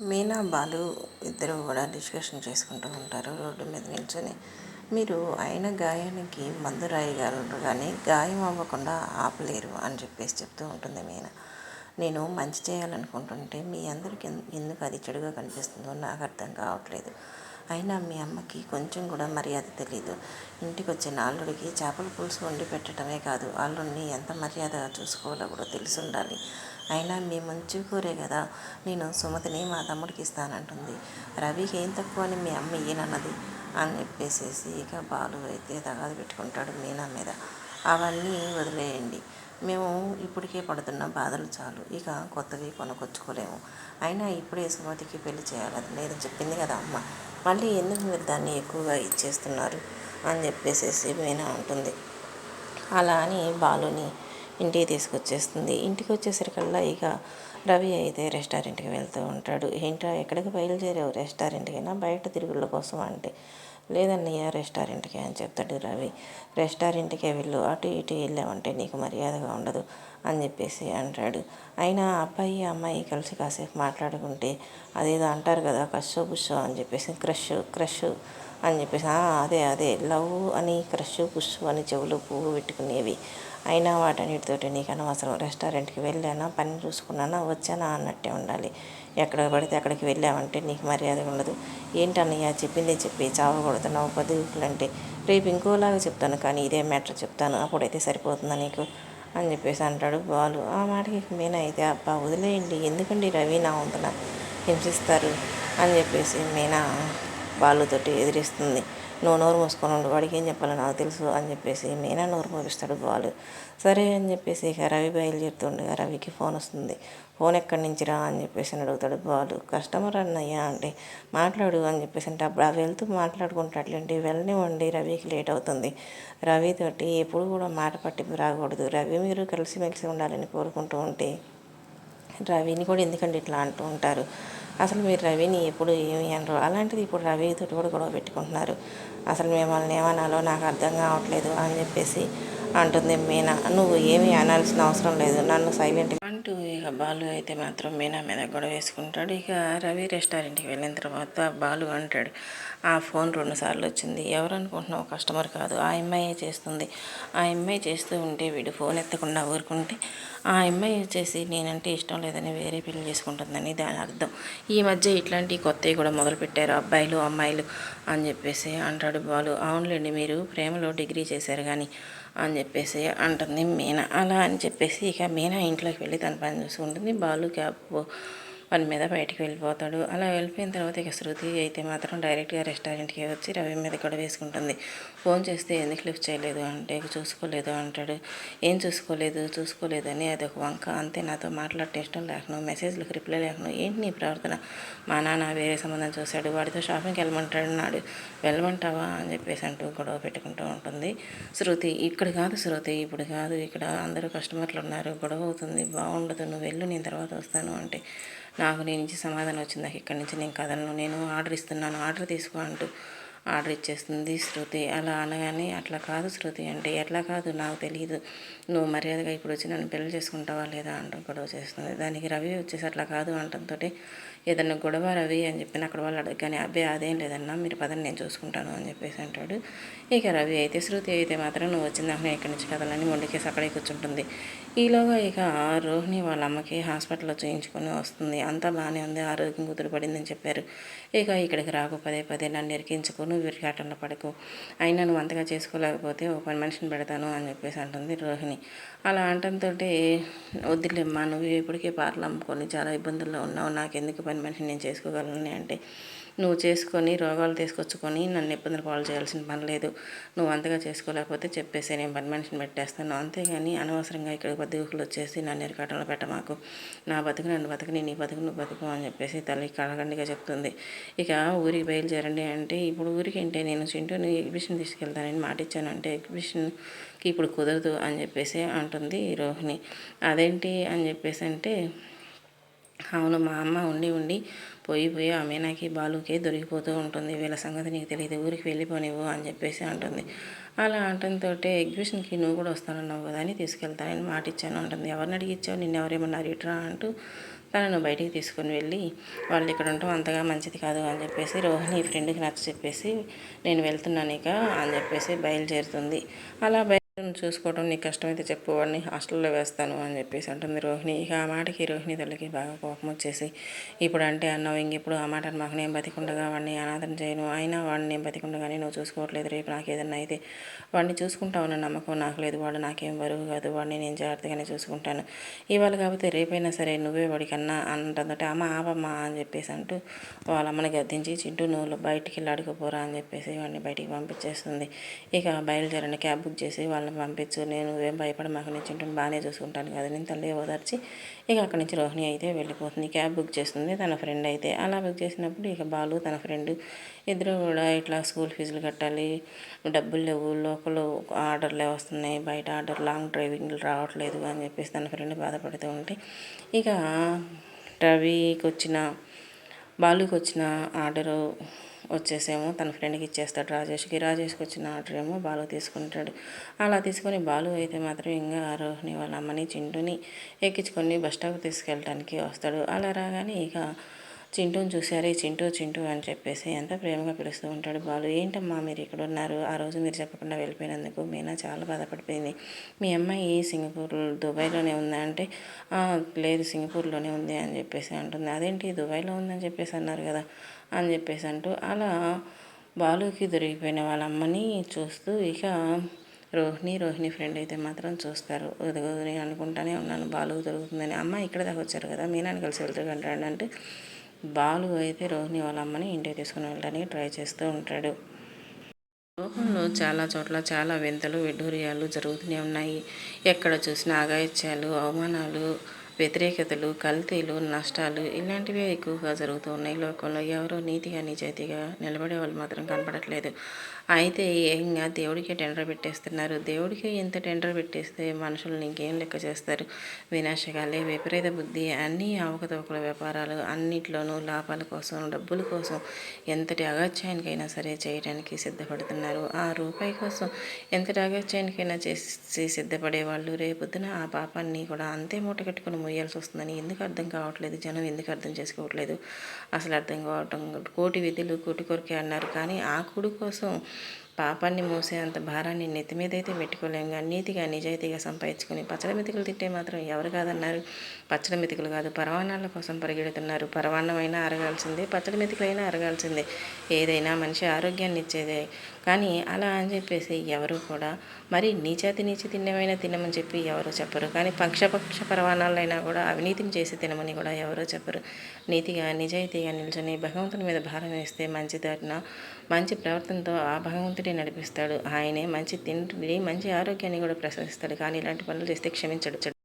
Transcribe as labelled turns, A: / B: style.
A: మీనా బాలు ఇద్దరు కూడా డిస్కషన్ చేసుకుంటూ ఉంటారు. రోడ్డు మీద నిల్చొని మీరు అయిన గాయానికి మందు రాయగలరు కానీ గాయం అవ్వకుండా ఆపలేరు అని చెప్పేసి చెప్తూ ఉంటుంది మీనా. నేను మంచి చేయాలనుకుంటుంటే మీ అందరికీ ఎందుకు అది చెడుగా కనిపిస్తుందో నాకు అర్థం కావట్లేదు. అయినా మీ అమ్మకి కొంచెం కూడా మర్యాద తెలీదు. ఇంటికి వచ్చిన అల్లుడికి చేపల పులుసు వండి పెట్టడమే కాదు అల్లుడిని ఎంత మర్యాదగా చూసుకోవాలో కూడా తెలిసి ఉండాలి. అయినా మీ మంచి కూరే కదా నేను సుమతిని మా తమ్ముడికి ఇస్తానంటుంది. రవికి ఏం తక్కువ అని మీ అమ్మ ఈయనన్నది అని చెప్పేసేసి ఇక బాలు అయితే తగాదు పెట్టుకుంటాడు మీనా మీద. అవన్నీ వదిలేయండి. మేము ఇప్పటికే పడుతున్న బాధలు చాలు. ఇక కొత్తవి కొనుకొచ్చుకోలేము అయినా ఇప్పుడే సుమతికి పెళ్ళి చేయాలని నేను చెప్పింది కదా అమ్మ. మళ్ళీ ఎందుకు మీరు దాన్ని ఎక్కువగా ఇచ్చేస్తున్నారు? అని చెప్పేసేసి మీనా ఉంటుంది అలా అని బాలుని ఇంటికి తీసుకొచ్చేస్తుంది. ఇంటికి వచ్చేసరికల్లా ఇక రవి అయితే రెస్టారెంట్కి వెళ్తూ ఉంటాడు. ఏంటో ఎక్కడికి బయలుదేరావు? రెస్టారెంట్కైనా? బయట తిరుగుళ్ళ కోసం అంటే. లేదన్నయ్య రెస్టారెంట్కి అని చెప్తాడు రవి. రెస్టారెంట్కే వెళ్ళు. అటు ఇటు వెళ్ళామంటే నీకు మర్యాదగా ఉండదు అని చెప్పేసి అంటాడు. అయినా అబ్బాయి అమ్మాయి కలిసి కాసేపు మాట్లాడుకుంటే అదేదో అంటారు కదా కషో బుషో అని చెప్పేసి క్రష్ క్రష్ అని చెప్పేసి అదే అదే లవ్ అని క్రష్ పుష్ అని చెవులు పువ్వు పెట్టుకునేవి. అయినా వాటన్నిటితోటి నీకు అనవసరం రెస్టారెంట్కి వెళ్ళానా పని చూసుకున్నానా వచ్చానా అన్నట్టే ఉండాలి. ఎక్కడ పడితే అక్కడికి వెళ్ళామంటే నీకు మర్యాద ఉండదు. ఏంటన్నయ్య చెప్పిందే చెప్పి చావకూడదు పదుకులు అంటే రేపు ఇంకోలాగా చెప్తాను కానీ ఇదే మ్యాటర్ చెప్తాను అప్పుడైతే సరిపోతుందా నీకు? అని చెప్పేసి అంటాడు బాలు. ఆ మాటకి మీనా అయితే అబ్బా వదిలేయండి ఎందుకండి రవి నా వంతున హింసిస్తారు? అని చెప్పేసి మీనా బాలుతోటి ఎదిరిస్తుంది. నువ్వు నోరు మూసుకొని ఉండు వాడికి ఏం చెప్పాలో నాకు తెలుసు అని చెప్పేసి మీనా నోరు మూపిస్తాడు బాలు. సరే అని చెప్పేసి ఇక రవి బయలుదేరుతుండగా రవికి ఫోన్ వస్తుంది. ఫోన్ ఎక్కడి నుంచి రా అని చెప్పేసి అడుగుతాడు బాలు. కస్టమర్ అన్నయ్యా అంటే మాట్లాడు అని చెప్పేసి అంటే అప్పుడు అవి వెళ్తూ మాట్లాడుకుంటాడులేండి వెళ్ళనివ్వండి రవికి లేట్ అవుతుంది. రవితోటి ఎప్పుడు కూడా మాట పట్టి రాకూడదు. రవి మీరు కలిసిమెలిసి ఉండాలని కోరుకుంటూ ఉంటే రవిని కూడా ఎందుకంటే ఇట్లా అంటూ ఉంటారు? అసలు మీరు రవిని ఎప్పుడు ఏమి అనరు. అలాంటిది ఇప్పుడు రవితో కూడా గొడవ పెట్టుకుంటున్నారు. అసలు మిమ్మల్ని ఏమనాలో నాకు అర్థం కావట్లేదు అని చెప్పేసి అంటుంది మీనా. నువ్వు ఏమీ అనాల్సిన అవసరం లేదు. నన్ను సైలెంట్గా అంటూ ఇక బాలు అయితే మాత్రం మీనా మీద గొడవ వేసుకుంటాడు. ఇక రవి రెస్టారెంట్కి వెళ్ళిన తర్వాత బాలు అంటాడు ఆ ఫోన్ రెండుసార్లు వచ్చింది. ఎవరు అనుకుంటున్నావు కస్టమర్ కాదు. ఆ అమ్మాయి చేస్తుంది. ఆ అమ్మాయి చేస్తూ ఉంటే వీడు ఫోన్ ఎత్తకుండా ఊరుకుంటే ఆ అమ్మాయి వచ్చేసి నేనంటే ఇష్టం లేదని వేరే పెళ్ళి చేసుకుంటుందని దాని అర్థం. ఈ మధ్య ఇట్లాంటి కొత్తవి కూడా మొదలుపెట్టారు అబ్బాయిలు అమ్మాయిలు అని చెప్పేసి అంటాడు బాలు. అవునులేండి మీరు ప్రేమలో డిగ్రీ చేశారు కానీ అని చెప్పేసి అంటుంది మీనా. అలా అని చెప్పేసి ఇక మీనా ఇంట్లోకి వెళ్ళి తన పని చూసుకుంటుంది. బాలు క్యాబ్ వాని మీద బయటికి వెళ్ళిపోతాడు. అలా వెళ్ళిపోయిన తర్వాత ఇక శృతి అయితే మాత్రం డైరెక్ట్గా రెస్టారెంట్కి వచ్చి రవి మీద కూడా వేసుకుంటుంది. ఫోన్ చేస్తే ఎందుకు లిఫ్ట్ చేయలేదు అంటే చూసుకోలేదు అంటాడు. ఏం చూసుకోలేదు? చూసుకోలేదని అది ఒక వంక. అంతే నాతో మాట్లాడటం ఇష్టం లేకను మెసేజ్లకు రిప్లై లేకను. ఏంటి నీ ప్రవర్తన మా నాన్న వేరే సంబంధం చూశాడు. వాడితో షాపింగ్కి వెళ్ళమంటాడు నాడు వెళ్ళమంటావా? అని చెప్పేసి అంటూ గొడవ పెట్టుకుంటూ ఉంటుంది. శృతి ఇక్కడ కాదు శృతి ఇప్పుడు కాదు. ఇక్కడ అందరూ కస్టమర్లు ఉన్నారు. గొడవ అవుతుంది. బాగుండదు. నువ్వు వెళ్ళు నేను తర్వాత వస్తాను అంటే. నాకు నేను నుంచి సమాధానం వచ్చింది. నాకు ఇక్కడి నుంచి నేను కదలను. నేను ఆర్డర్ ఇస్తున్నాను. ఆర్డర్ తీసుకో అంటూ ఆర్డర్ ఇచ్చేస్తుంది శృతి. అలా అనగానే అట్లా కాదు శృతి అంటే ఎట్లా కాదు నాకు తెలియదు నువ్వు మర్యాదగా ఇప్పుడు వచ్చి నన్ను పెళ్ళి చేసుకుంటావా లేదా అంటూ గొడవ చేస్తుంది. దానికి రవి వచ్చేసి అట్లా కాదు అంటంతో ఏదన్నా గొడవ రవి అని చెప్పి అక్కడ వాళ్ళు అడగగానే అబ్బాయి అదేం లేదన్నా మీరు పదని నేను చూసుకుంటాను అని చెప్పేసి అంటాడు. ఇక రవి అయితే శృతి అయితే మాత్రం నువ్వు వచ్చిందాక నేను ఇక్కడి నుంచి కదలని మొండికేసి అక్కడే కూర్చుంటుంది. ఈలోగా ఇక రోహిణి వాళ్ళ అమ్మకి హాస్పిటల్లో చూయించుకొని వస్తుంది. అంతా బాగానే ఉంది ఆరోగ్యం కుదురుపడిందని చెప్పారు. ఇక ఇక్కడికి రాకు పదే పదే నన్ను ఎరికించుకొని విరికాటంలో పడకు. అయినా నువ్వు అంతగా చేసుకోలేకపోతే ఒక పని మనిషిని పెడతాను అని చెప్పేసి అంటుంది రోహిణి. అలా అంటంతో వద్దులేమ్మా నువ్వు ఇప్పటికే పార్లు అమ్ముకొని చాలా ఇబ్బందుల్లో ఉన్నావు నాకెందుకు పని మనిషిని నేను చేసుకోగలను అంటే నువ్వు చేసుకొని రోగాలు తీసుకొచ్చుకొని నన్ను ఇబ్బందులు పాలు చేయాల్సిన పని లేదు. నువ్వు అంతగా చేసుకోలేకపోతే చెప్పేసి నేను పని మనిషిని పెట్టేస్తాను. అంతేగాని అనవసరంగా ఇక్కడ బతుకులు వచ్చేసి నన్ను ఎరకాటంలో పెట్టమాకు. నా బతుకు నన్ను బతుకుని నీ బతుకు నువ్వు బతుకు అని చెప్పేసి తల్లి కడగండిగా చెప్తుంది. ఇక ఊరికి బయలుదేరండి అంటే ఇప్పుడు ఊరికి అంటే నేను చింటూని ఎగ్జిబిషన్ తీసుకెళ్తానని మాట ఇచ్చాను. అంటే ఎగ్జిబిషన్కి ఇప్పుడు కుదరదు అని చెప్పేసి అంటుంది రోహిణి. అదేంటి అని చెప్పేసి అంటే అవును మా అమ్మ ఉండి ఉండి పోయి పోయి ఆ మీనాకి బాలుకే దొరికిపోతూ ఉంటుంది. వీళ్ళ సంగతి నీకు తెలియదు ఊరికి వెళ్ళిపోనివ్వు అని చెప్పేసి అంటుంది. అలా అంటంతో ఎగ్జిబిషన్కి నువ్వు కూడా వస్తానన్నావు కదా అని తీసుకెళ్తానని మాట ఇచ్చాను అంటుంది. ఎవరిని అడిగిచ్చావు నిన్న నిన్ను ఎవరేమన్నారు ఇట్రా అంటూ
B: తనను బయటికి తీసుకుని వెళ్ళి వాళ్ళు ఇక్కడ ఉండటం అంతగా మంచిది కాదు అని చెప్పేసి రోహిణి ఫ్రెండ్కి నచ్చ చెప్పేసి నేను వెళ్తున్నాను ఇక అని చెప్పేసి బయలుదేరుతుంది. అలా బయ చూసుకోవడం నీకు కష్టమైతే చెప్పు వాడిని హాస్టల్లో వేస్తాను అని చెప్పేసి అంటుంది రోహిణి. ఇక ఆ మాటకి రోహిణి తల్లికి బాగా కోపం వచ్చేసి ఇప్పుడు అంటే అన్నావు ఇంక ఇప్పుడు ఆ మాట మాకు నేను బతికుండగా వాడిని అనాథం చేయను. అయినా వాడిని నేను బతికుండగానే నువ్వు చూసుకోవట్లేదు రేపు నాకు ఏదన్నా అయితే వాడిని చూసుకుంటావన్న నమ్మకం నాకు లేదు. వాడు నాకేం బరువు కాదు వాడిని నేను జాగ్రత్తగానే చూసుకుంటాను. ఇవాళ కాకపోతే రేపైనా సరే నువ్వే వాడికన్నా అంటుందంటే. అమ్మ ఆపమ్మా అని చెప్పేసి అంటూ వాళ్ళ అమ్మని గద్దించి చింటూ నువ్వు బయటికి వెళ్ళి అడుగుపోరా అని చెప్పేసి వాడిని బయటికి పంపించేస్తుంది. ఇక బయలుదేరిన క్యాబ్ బుక్ చేసి వాళ్ళని పంపించు నేను ఏం భయపడి మాకు నుంచి బాగానే చూసుకుంటాను కదా నేను తల్లి ఓదార్చి ఇక అక్కడి నుంచి రోహిణి అయితే వెళ్ళిపోతుంది క్యాబ్ బుక్ చేస్తుంది తన ఫ్రెండ్ అయితే. అలా బుక్ చేసినప్పుడు ఇక బాలు తన ఫ్రెండ్ ఇద్దరు కూడా ఇట్లా స్కూల్ ఫీజులు కట్టాలి డబ్బులు లేవు లోకల్ ఆర్డర్లే వస్తున్నాయి బయట ఆర్డర్ లాంగ్ డ్రైవింగ్లు రావట్లేదు అని చెప్పేసి తన ఫ్రెండ్ బాధపడుతూ ఉంటే ఇక రవికి వచ్చిన బాలుకి వచ్చిన ఆర్డరు వచ్చేసేమో తన ఫ్రెండ్కి ఇచ్చేస్తాడు. రాజేష్కి. రాజేష్కి వచ్చిన ఆర్డర్ ఏమో బాలు తీసుకుంటాడు. అలా తీసుకొని బాలు అయితే మాత్రం ఇంకా రోహిణి వాళ్ళ అమ్మని చింటూని ఎక్కించుకొని బస్ స్టాప్ తీసుకెళ్ళడానికి వస్తాడు. అలా రాగానే ఇక చింటూని చూశారు. చింటూ చింటూ అని చెప్పేసి ఎంత ప్రేమగా పిలుస్తూ ఉంటాడు బాలు. ఏంటమ్మా మీరు ఇక్కడ ఉన్నారు? ఆ రోజు మీరు చెప్పకుండా వెళ్ళిపోయినందుకు మీనా చాలా బాధపడిపోయింది. మీ అమ్మాయి సింగపూర్ దుబాయ్లోనే ఉందా? అంటే లేదు సింగపూర్లోనే ఉంది అని చెప్పేసి అంటుంది. అదేంటి దుబాయ్లో ఉందని చెప్పేసి అన్నారు కదా. అని చెప్పేసి అంటూ అలా బాలుకి దొరికిపోయిన వాళ్ళ అమ్మని చూస్తూ ఇక రోహిణి రోహిణి ఫ్రెండ్ అయితే మాత్రం చూస్తారు. నేను అనుకుంటానే ఉన్నాను బాలు దొరుకుతుందని. అమ్మ ఇక్కడ దాకా వచ్చారు కదా మీనాన్ని కలిసి వెళ్తాడు అంటే బాలు అయితే రోహిణి వాళ్ళ అమ్మని ఇంటికి తీసుకుని వెళ్ళడానికి ట్రై చేస్తూ ఉంటాడు. లోకంలో చాలా చోట్ల చాలా వింతలు విడ్డూరియాలు జరుగుతూనే ఉన్నాయి. ఎక్కడ చూసినా అగాయిత్యాలు అవమానాలు వ్యతిరేకతలు కల్తీలు నష్టాలు ఇలాంటివే ఎక్కువగా జరుగుతూ ఉన్నాయి. లోకంలో ఎవరో నీతిగా నిజాయితీగా నిలబడే వాళ్ళు మాత్రం కనపడట్లేదు. అయితే ఇంకా దేవుడికి టెండర్ పెట్టేస్తున్నారు. దేవుడికి ఎంత టెండర్ పెట్టేస్తే మనుషులు ఇంకేం లెక్క చేస్తారు? వినాశకాలే విపరీత బుద్ధి అన్ని అవకతవకల వ్యాపారాలు అన్నిట్లోనూ లాభాల కోసం డబ్బుల కోసం ఎంతటి అగత్యానికైనా సరే చేయడానికి సిద్ధపడుతున్నారు. ఆ రూపాయి కోసం ఎంతటి అగత్యానికైనా చేసి సిద్ధపడే వాళ్ళు రేపొద్దున ఆ పాపాన్ని కూడా అంతే మూట కట్టుకుని ముయ్యాల్సి వస్తుందని ఎందుకు అర్థం కావట్లేదు? జనం ఎందుకు అర్థం చేసుకోవట్లేదు? అసలు అర్థం కావటం కోటి విధులు కోటి కొరికే అన్నారు. కానీ ఆ కుడి కోసం పాపాన్ని మోసే అంత భారాన్ని నెత్తి మీద అయితే పెట్టుకోలేము కానీ నీతిగా నిజాయితీగా సంపాదించుకొని పచ్చడి మెతుకులు తింటే మాత్రం ఎవరు కాదన్నారు. పచ్చడి మెతుకులు కాదు పరవాణాల కోసం పరిగెడుతున్నారు. పరవాణమైనా అరగాల్సిందే పచ్చడి మెతుకులైనా అరగాల్సిందే. ఏదైనా మనిషి ఆరోగ్యాన్ని ఇచ్చేదే కానీ అలా అని చెప్పేసి ఎవరు కూడా మరి నీచాతి నీచి తిన్నమైనా తినమని చెప్పి ఎవరు చెప్పరు. కానీ పక్షపక్ష పరవాణాలైనా కూడా అవినీతిని చేసి తినమని కూడా ఎవరో చెప్పరు. నీతిగా నిజాయితీగా నిల్చొని భగవంతుని మీద భారం వేస్తే మంచి దాటిన మంచి ప్రవర్తనతో ఆ భగవంతుడే నడిపిస్తాడు. ఆయనే మంచి తిండి మంచి ఆరోగ్యాన్ని కూడా ప్రసాదిస్తాడు. కానీ ఇలాంటి పనులు చేస్తే క్షమించడు